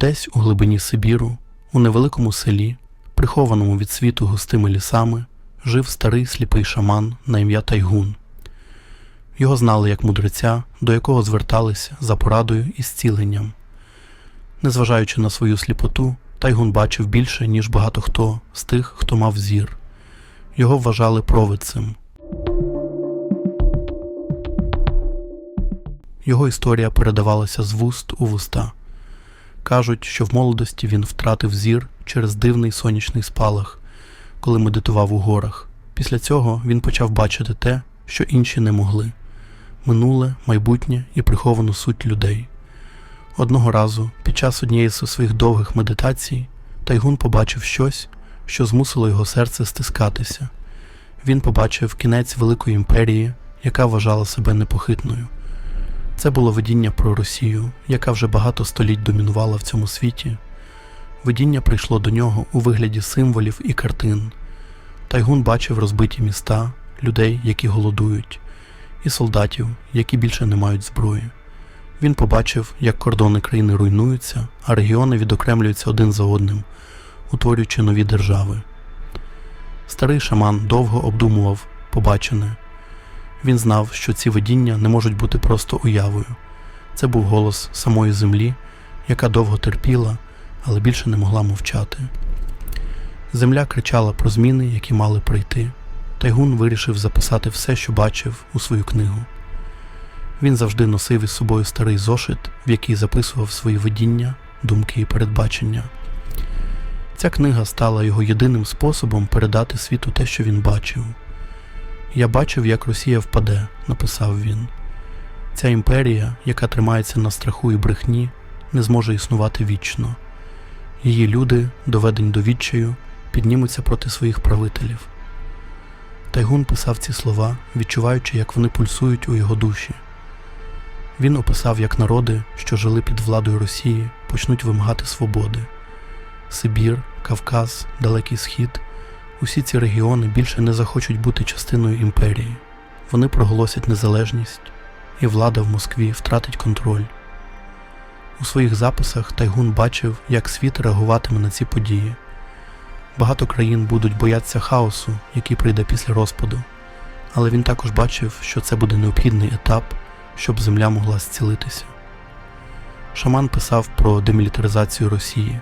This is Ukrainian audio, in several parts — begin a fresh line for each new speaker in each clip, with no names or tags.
Десь у глибині Сибіру, у невеликому селі, прихованому від світу густими лісами, жив старий сліпий шаман на ім'я Тайгун. Його знали як мудреця, до якого зверталися за порадою і зціленням. Незважаючи на свою сліпоту, Тайгун бачив більше, ніж багато хто з тих, хто мав зір. Його вважали провидцем. Його історія передавалася з вуст у вуста. Кажуть, що в молодості він втратив зір через дивний сонячний спалах, коли медитував у горах. Після цього він почав бачити те, що інші не могли минуле, майбутнє і приховану суть людей. Одного разу, під час однієї зі своїх довгих медитацій, Тайгун побачив щось, що змусило його серце стискатися. Він побачив кінець великої імперії, яка вважала себе непохитною. Це було видіння про Росію, яка вже багато століть домінувала в цьому світі. Видіння прийшло до нього у вигляді символів і картин. Тайгун бачив розбиті міста, людей, які голодують, і солдатів, які більше не мають зброї. Він побачив, як кордони країни руйнуються, а регіони відокремлюються один за одним, утворюючи нові держави. Старий шаман довго обдумував побачене. Він знав, що ці видіння не можуть бути просто уявою. Це був голос самої землі, яка довго терпіла, але більше не могла мовчати. Земля кричала про зміни, які мали прийти. Тайгун вирішив записати все, що бачив, у свою книгу. Він завжди носив із собою старий зошит, в який записував свої видіння, думки і передбачення. Ця книга стала його єдиним способом передати світу те, що він бачив. Я бачив, як Росія впаде, написав він. Ця імперія, яка тримається на страху і брехні, не зможе існувати вічно. Її люди, доведені до відчаю, піднімуться проти своїх правителів. Тайгун писав ці слова, відчуваючи, як вони пульсують у його душі. Він описав, як народи, що жили під владою Росії, почнуть вимагати свободи. Сибір, Кавказ, Далекий Схід усі ці регіони більше не захочуть бути частиною імперії. Вони проголосять незалежність, і влада в Москві втратить контроль. У своїх записах Тайгун бачив, як світ реагуватиме на ці події. Багато країн будуть боятися хаосу, який прийде після розпаду, але він також бачив, що це буде необхідний етап, щоб земля могла зцілитися. Шаман писав про демілітаризацію Росії.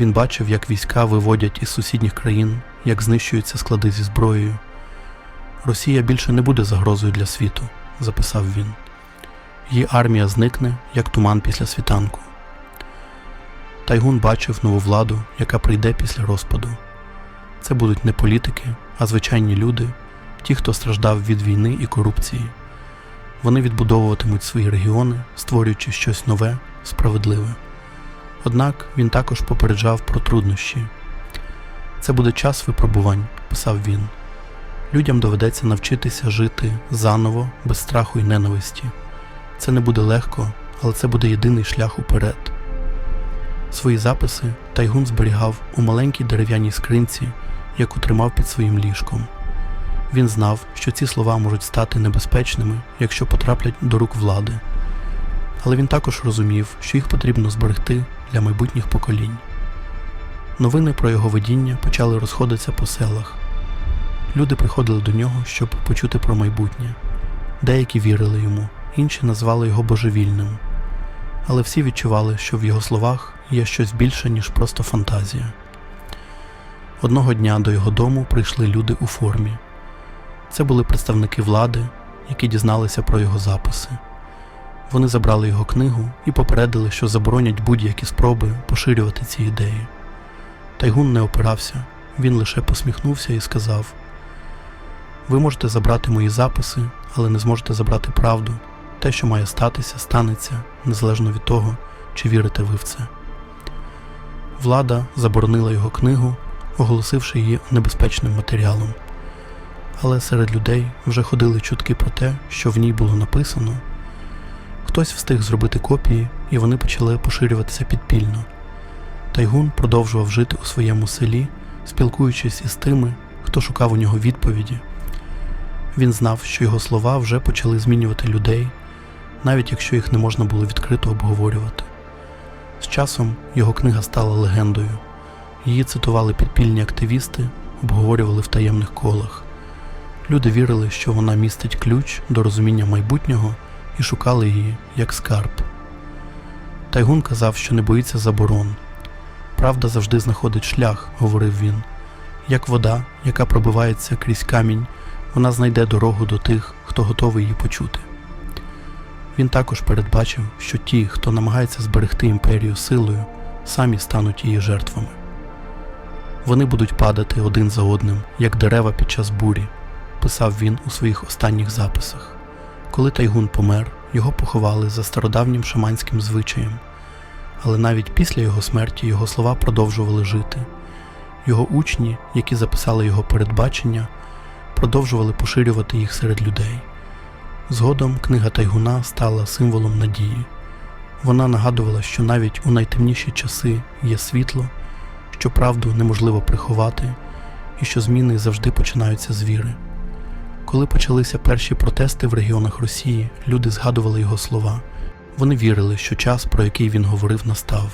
Він бачив, як війська виводять із сусідніх країн, як знищуються склади зі зброєю. Росія більше не буде загрозою для світу, записав він. Її армія зникне, як туман після світанку. Тайгун бачив нову владу, яка прийде після розпаду. Це будуть не політики, а звичайні люди, ті, хто страждав від війни і корупції. Вони відбудовуватимуть свої регіони, створюючи щось нове, справедливе. Однак він також попереджав про труднощі. Це буде час випробувань, писав він. Людям доведеться навчитися жити заново, без страху і ненависті. Це не буде легко, але це буде єдиний шлях уперед. Свої записи Тайгун зберігав у маленькій дерев'яній скринці, яку тримав під своїм ліжком. Він знав, що ці слова можуть стати небезпечними, якщо потраплять до рук влади. Але він також розумів, що їх потрібно зберегти для майбутніх поколінь. Новини про його видіння почали розходитися по селах. Люди приходили до нього, щоб почути про майбутнє. Деякі вірили йому, інші назвали його божевільним. Але всі відчували, що в його словах є щось більше, ніж просто фантазія. Одного дня до його дому прийшли люди у формі. Це були представники влади, які дізналися про його записи. Вони забрали його книгу і попередили, що заборонять будь-які спроби поширювати ці ідеї. Тайгун не опирався, він лише посміхнувся і сказав: Ви можете забрати мої записи, але не зможете забрати правду. Те, що має статися, станеться, незалежно від того, чи вірите ви в це. Влада заборонила його книгу, оголосивши її небезпечним матеріалом. Але серед людей вже ходили чутки про те, що в ній було написано. Хтось встиг зробити копії, і вони почали поширюватися підпільно. Тайгун продовжував жити у своєму селі, спілкуючись із тими, хто шукав у нього відповіді. Він знав, що його слова вже почали змінювати людей, навіть якщо їх не можна було відкрито обговорювати. З часом його книга стала легендою. Її цитували підпільні активісти, обговорювали в таємних колах. Люди вірили, що вона містить ключ до розуміння майбутнього і шукали її як скарб. Тайгун казав, що не боїться заборон. Правда завжди знаходить шлях, говорив він. Як вода, яка пробивається крізь камінь, вона знайде дорогу до тих, хто готовий її почути. Він також передбачив, що ті, хто намагається зберегти імперію силою, самі стануть її жертвами. Вони будуть падати один за одним, як дерева під час бурі, писав він у своїх останніх записах. Коли Тайгун помер, його поховали за стародавнім шаманським звичаєм, але навіть після його смерті його слова продовжували жити. Його учні, які записали його передбачення, продовжували поширювати їх серед людей. Згодом книга Тайгуна стала символом надії. Вона нагадувала, що навіть у найтемніші часи є світло, що правду неможливо приховати, і що зміни завжди починаються з віри. Коли почалися перші протести в регіонах Росії, люди згадували його слова. Вони вірили, що час, про який він говорив, настав.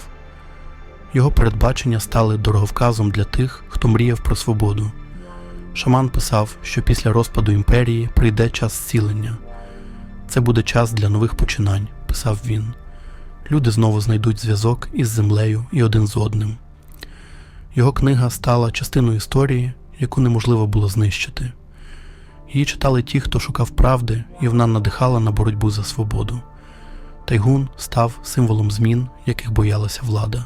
Його передбачення стали дороговказом для тих, хто мріяв про свободу. Шаман писав, що після розпаду імперії прийде час зцілення. Це буде час для нових починань, писав він. Люди знову знайдуть зв'язок із землею і один з одним. Його книга стала частиною історії, яку неможливо було знищити. Її читали ті, хто шукав правди, і вона надихала на боротьбу за свободу. Тайгун став символом змін, яких боялася влада.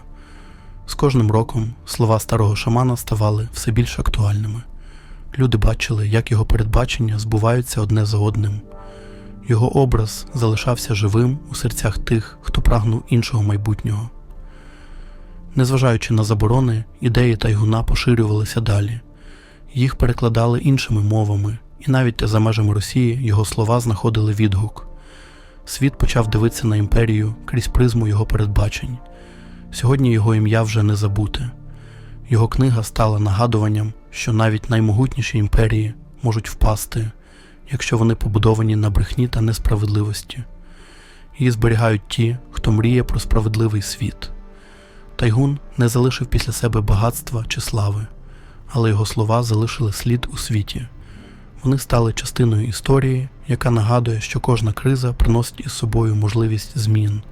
З кожним роком слова старого шамана ставали все більш актуальними. Люди бачили, як його передбачення збуваються одне за одним. Його образ залишався живим у серцях тих, хто прагнув іншого майбутнього. Незважаючи на заборони, ідеї Тайгуна поширювалися далі. Їх перекладали іншими мовами, і навіть за межами Росії його слова знаходили відгук. Світ почав дивитися на імперію крізь призму його передбачень. Сьогодні його ім'я вже не забуте. Його книга стала нагадуванням, що навіть наймогутніші імперії можуть впасти, якщо вони побудовані на брехні та несправедливості. Її зберігають ті, хто мріє про справедливий світ. Тайгун не залишив після себе багатства чи слави, але його слова залишили слід у світі. Вони стали частиною історії, яка нагадує, що кожна криза приносить із собою можливість змін.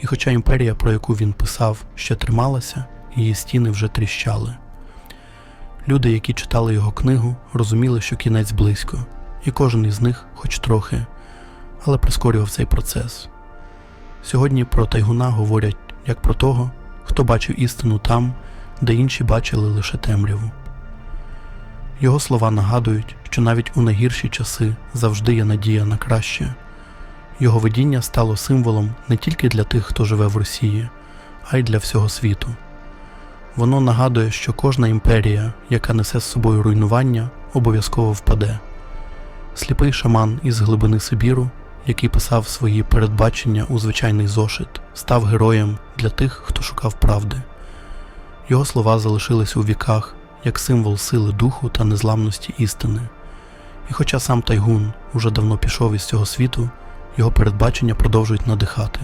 І хоча імперія, про яку він писав, ще трималася, її стіни вже тріщали. Люди, які читали його книгу, розуміли, що кінець близько, і кожен із них, хоч трохи, але прискорював цей процес. Сьогодні про Тайгуна говорять як про того, хто бачив істину там, де інші бачили лише темряву. Його слова нагадують, що навіть у найгірші часи завжди є надія на краще. Його видіння стало символом не тільки для тих, хто живе в Росії, а й для всього світу. Воно нагадує, що кожна імперія, яка несе з собою руйнування, обов'язково впаде. Сліпий шаман із глибини Сибіру, який писав свої передбачення у звичайний зошит, став героєм для тих, хто шукав правди. Його слова залишились у віках як символ сили духу та незламності істини. І хоча сам Тайгун уже давно пішов із цього світу, його передбачення продовжують надихати.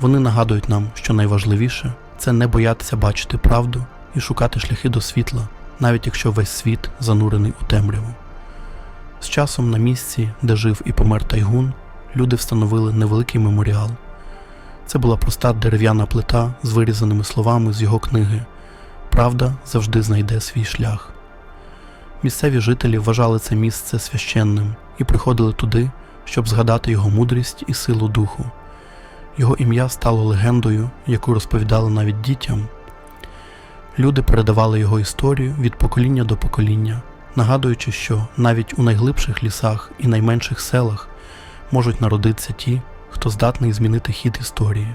Вони нагадують нам, що найважливіше це не боятися бачити правду і шукати шляхи до світла, навіть якщо весь світ занурений у темряву. З часом на місці, де жив і помер Тайгун, люди встановили невеликий меморіал. Це була проста дерев'яна плита з вирізаними словами з його книги Правда завжди знайде свій шлях. Місцеві жителі вважали це місце священним і приходили туди, щоб згадати його мудрість і силу духу. Його ім'я стало легендою, яку розповідали навіть дітям. Люди передавали його історію від покоління до покоління, нагадуючи, що навіть у найглибших лісах і найменших селах можуть народитися ті, хто здатний змінити хід історії.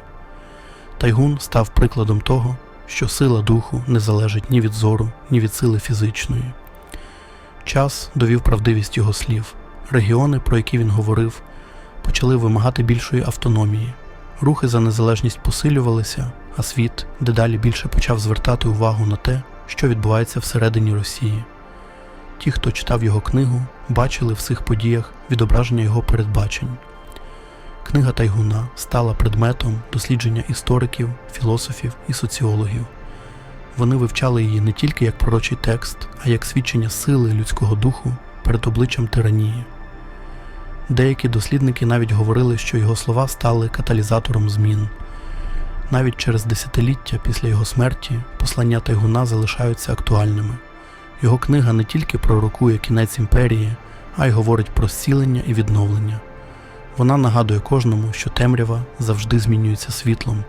Тайгун став прикладом того, що сила духу не залежить ні від зору, ні від сили фізичної. Час довів правдивість його слів. Регіони, про які він говорив, почали вимагати більшої автономії. Рухи за незалежність посилювалися, а світ дедалі більше почав звертати увагу на те, що відбувається всередині Росії. Ті, хто читав його книгу, бачили в цих подіях відображення його передбачень. Книга Тайгуна стала предметом дослідження істориків, філософів і соціологів. Вони вивчали її не тільки як пророчий текст, а як свідчення сили людського духу перед обличчям тиранії. Деякі дослідники навіть говорили, що його слова стали каталізатором змін. Навіть через десятиліття після його смерті послання Тайгуна залишаються актуальними. Його книга не тільки пророкує кінець імперії, а й говорить про зцілення і відновлення. Вона нагадує кожному, що темрява завжди змінюється світлом,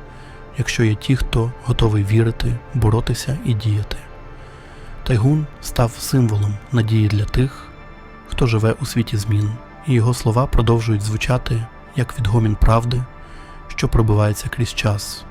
якщо є ті, хто готовий вірити, боротися і діяти. Тайгун став символом надії для тих, хто живе у світі змін, і його слова продовжують звучати як відгомін правди, що пробивається крізь час.